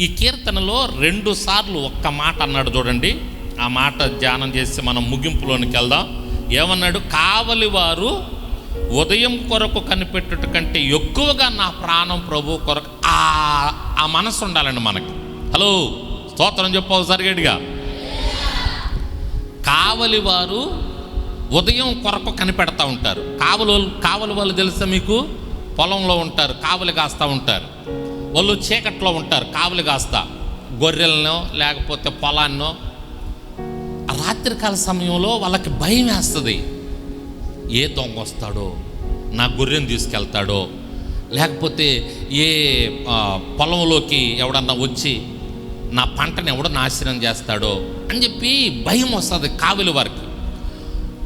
ఈ కీర్తనలో రెండు సార్లు ఒక్క మాట అన్నాడు చూడండి. ఆ మాట ధ్యానం చేసి మనం ముగింపులోనికి వెళ్దాం. ఏమన్నాడు? కావలి వారు ఉదయం కొరకు కనిపెట్టుట కంటే ఎక్కువగా నా ప్రాణం ప్రభు కొరకు ఆ ఆ మనసు ఉండాలండి మనకి. హలో స్తోత్రం చెప్పు సరిగడిగా కావలి వారు ఉదయం కొరకు కనిపెడతా ఉంటారు. కావలి కావలి వాళ్ళు తెలుసా మీకు? పొలంలో ఉంటారు కావలి కాస్తూ ఉంటారు. వాళ్ళు చీకట్లో ఉంటారు కావలి కాస్తా. గొర్రెలనో లేకపోతే పొలాన్నో. రాత్రికాల సమయంలో వాళ్ళకి భయం వేస్తుంది. ఏ దొంగ వస్తాడో నా గొర్రెను తీసుకెళ్తాడో లేకపోతే ఏ పొలంలోకి ఎవడన్నా వచ్చి నా పంటని ఎవడో నాశనం చేస్తాడో అని చెప్పి భయం వస్తుంది కావిలి వారికి.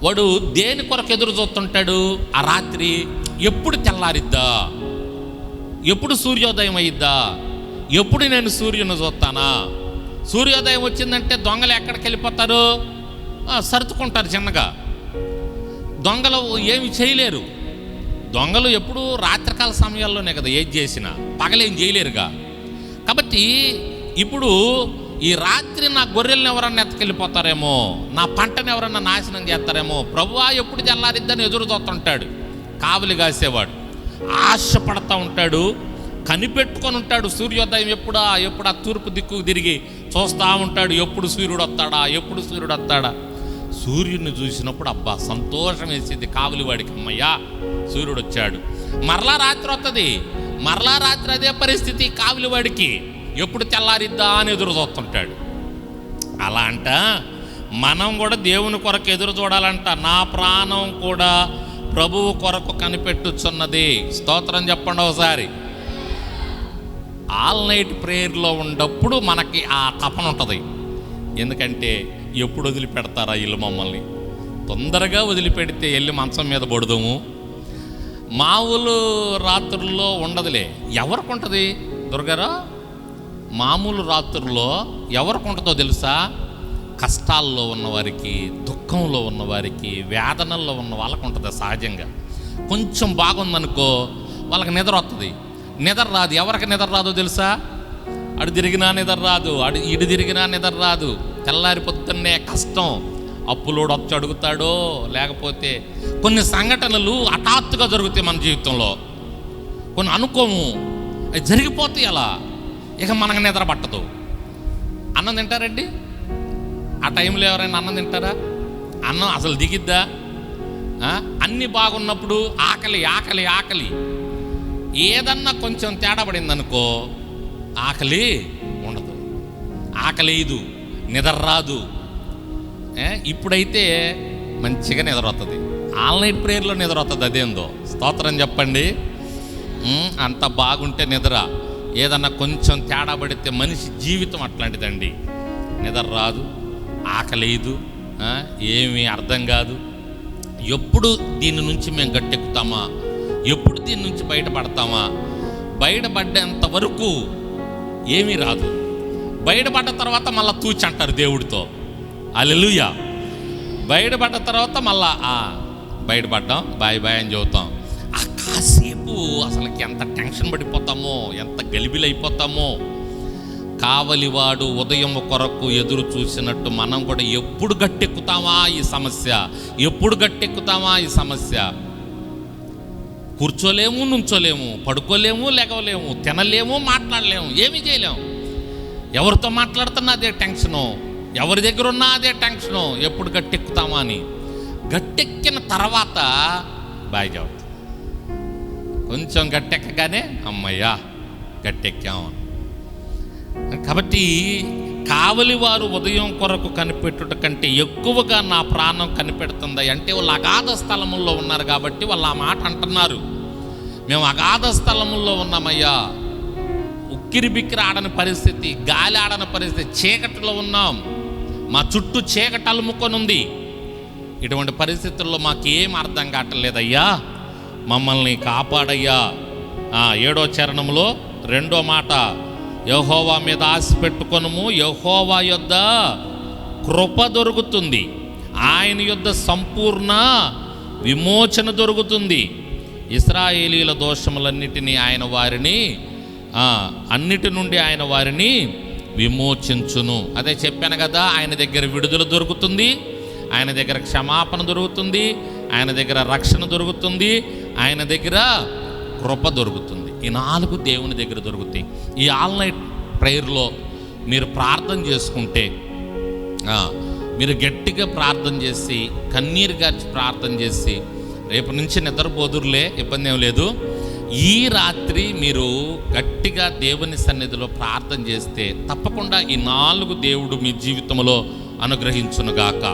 వాడు దేని కొరకు ఎదురు చూస్తుంటాడు? ఆ రాత్రి ఎప్పుడు తెల్లారిద్దా? ఎప్పుడు సూర్యోదయం అయ్యిద్దా? ఎప్పుడు నేను సూర్యుని చూస్తానా? సూర్యోదయం వచ్చిందంటే దొంగలు ఎక్కడికి వెళ్ళిపోతారు? సర్దుకుంటారు చిన్నగా. దొంగలు ఏమి చేయలేరు. దొంగలు ఎప్పుడు రాత్రికాల సమయాల్లోనే కదా ఏది చేసినా. పగలేం చేయలేరుగా. కాబట్టి ఇప్పుడు ఈ రాత్రి నా గొర్రెలను ఎవరన్నా ఎత్తకెళ్ళిపోతారేమో నా పంటను ఎవరన్నా నాశనం చేస్తారేమో ప్రభువా ఎప్పుడు చల్లారిద్దని ఎదురు చూస్తుంటాడు. కావలి కాసేవాడు. ఆశపడతా ఉంటాడు కనిపెట్టుకొని ఉంటాడు సూర్యోదయం ఎప్పుడా ఎప్పుడు ఆ తూర్పు దిక్కు తిరిగి చూస్తూ ఉంటాడు ఎప్పుడు సూర్యుడు వస్తాడా ఎప్పుడు సూర్యుడు వస్తాడా. సూర్యుడిని చూసినప్పుడు అబ్బా సంతోషం వేసింది కావలివాడికి అమ్మయ్యా సూర్యుడు వచ్చాడు. మరలా రాత్రి వస్తుంది మరలా రాత్రి అదే పరిస్థితి కావలివాడికి ఎప్పుడు తెల్లారిద్దా అని ఎదురు చూస్తుంటాడు. అలా అంట మనం కూడా దేవుని కొరకు ఎదురు చూడాలంట నా ప్రాణం కూడా ప్రభువు కొరకు కనిపెట్టుచున్నది. స్తోత్రం చెప్పండి ఒకసారి. ఆల్ నైట్ ప్రేయర్లో ఉన్నప్పుడు మనకి ఆ తపన ఉంటుంది. ఎందుకంటే ఎప్పుడు వదిలిపెడతారా ఇల్లు మమ్మల్ని? తొందరగా వదిలిపెడితే వెళ్ళి మంచం మీద పడుదాము. మామూలు రాత్రుల్లో ఉండదులే. ఎవరికి ఉంటుంది దుర్గారా మామూలు రాత్రుల్లో ఎవరికి ఉంటుందో తెలుసా? కష్టాల్లో ఉన్నవారికి దుఃఖంలో ఉన్నవారికి వేదనల్లో ఉన్న వాళ్ళకు ఉంటుంది సహజంగా. కొంచెం బాగుందనుకో వాళ్ళకి నిద్ర వస్తుంది నిద్ర రాదు. ఎవరికి నిద్ర రాదో తెలుసా? అడు తిరిగినా నిద్ర రాదు. అడు ఇడు తిరిగినా నిద్ర రాదు. తెల్లారి పొద్దున్నే కష్టం. అప్పులోడు వచ్చి అడుగుతాడో లేకపోతే కొన్ని సంఘటనలు హఠాత్తుగా జరుగుతాయి మన జీవితంలో. కొన్ని అనుకోము. అవి జరిగిపోతాయి అలా. ఇక మనకు నిద్ర పట్టదు. అన్నం తింటారండి? ఆ టైంలో ఎవరైనా అన్నం తింటారా? అన్నం అసలు దిగిద్దా? అన్ని అన్నీ బాగున్నప్పుడు ఆకలి ఆకలి ఆకలి. ఏదన్నా కొంచెం తేడా పడిందనుకో ఆకలి ఉండదు. ఆకలి నిద్ర రాదు. ఇప్పుడైతే మంచిగా నిద్ర వస్తుంది ఆన్లైన్ ప్రేయర్లో నిద్ర వస్తుంది అదేందో? స్తోత్రం చెప్పండి. అంత బాగుంటే నిద్ర. ఏదన్నా కొంచెం తేడా పడితే మనిషి జీవితం అట్లాంటిదండి. నిద్ర రాదు. ఆకలేదు ఏమీ అర్థం కాదు. ఎప్పుడు దీని నుంచి మేము గట్టెక్కుతామా? ఎప్పుడు దీని నుంచి బయటపడతామా? బయటపడ్డేంత వరకు ఏమీ రాదు. బయటపడ్డ తర్వాత మళ్ళీ తూచి అంటారు దేవుడితో. అలెలుయా బయటపడ్డ తర్వాత మళ్ళా బయటపడ్డాం బాయ్ బాయ్ అని చెబుతాం. ఆ కాసేపు అసలుకి ఎంత టెన్షన్ పడిపోతామో ఎంత గలిబిలైపోతామో కావలివాడు ఉదయం కొరకు ఎదురు చూసినట్టు మనం కూడా ఎప్పుడు గట్టెక్కుతామా ఈ సమస్య? ఎప్పుడు గట్టెక్కుతామా ఈ సమస్య? కూర్చోలేము నుంచోలేము పడుకోలేము లేవలేము తినలేము మాట్లాడలేము ఏమీ చేయలేము. ఎవరితో మాట్లాడుతున్నా అదే టెన్షను. ఎవరి దగ్గర ఉన్నా అదే టెన్షను. ఎప్పుడు గట్టెక్కుతామా అని. గట్టెక్కిన తర్వాత బాగా కొంచెం గట్టెక్కగానే అమ్మయ్యా గట్టెక్కాము కాబట్టి కావలి వారు ఉదయం కొరకు కనిపెట్టుట కంటే ఎక్కువగా నా ప్రాణం కనిపెడుతుంది. అంటే వాళ్ళు అగాధ స్థలముల్లో ఉన్నారు కాబట్టి వాళ్ళు ఆ మాట అంటున్నారు. మేము అగాధ స్థలముల్లో ఉన్నామయ్యా. ఉక్కిరి బిక్కిరి ఆడని పరిస్థితి గాలి ఆడని పరిస్థితి చీకటిలో ఉన్నాం. మా చుట్టూ చీకటి అలుముకొని ఉంది. ఇటువంటి పరిస్థితుల్లో మాకేం అర్థం కావట్లేదయ్యా. మమ్మల్ని కాపాడయ్యా. ఏడో చరణంలో రెండో మాట యహోవా మీద ఆశ పెట్టుకొనము. యహోవా యొద్ద కృప దొరుకుతుంది. ఆయన యొద్ద సంపూర్ణ విమోచన దొరుకుతుంది. ఇస్రాయేలీల దోషములన్నిటినీ ఆయన వారిని అన్నిటి నుండి ఆయన వారిని విమోచించును. అదే చెప్పాను కదా ఆయన దగ్గర విడుదల దొరుకుతుంది ఆయన దగ్గర క్షమాపణ దొరుకుతుంది ఆయన దగ్గర రక్షణ దొరుకుతుంది ఆయన దగ్గర కృప దొరుకుతుంది. ఈ నాలుగు దేవుని దగ్గర దొరుకుతాయి. ఈ ఆల్ నైట్ ప్రేయర్లో మీరు ప్రార్థన చేసుకుంటే మీరు గట్టిగా ప్రార్థన చేసి కన్నీరు గార్చి ప్రార్థన చేసి రేపు నుంచి నిద్రపోదురులే ఇబ్బంది ఏం లేదు. ఈ రాత్రి మీరు గట్టిగా దేవుని సన్నిధిలో ప్రార్థన చేస్తే తప్పకుండా ఈ నాలుగు దేవుడు మీ జీవితంలో అనుగ్రహించునుగాక.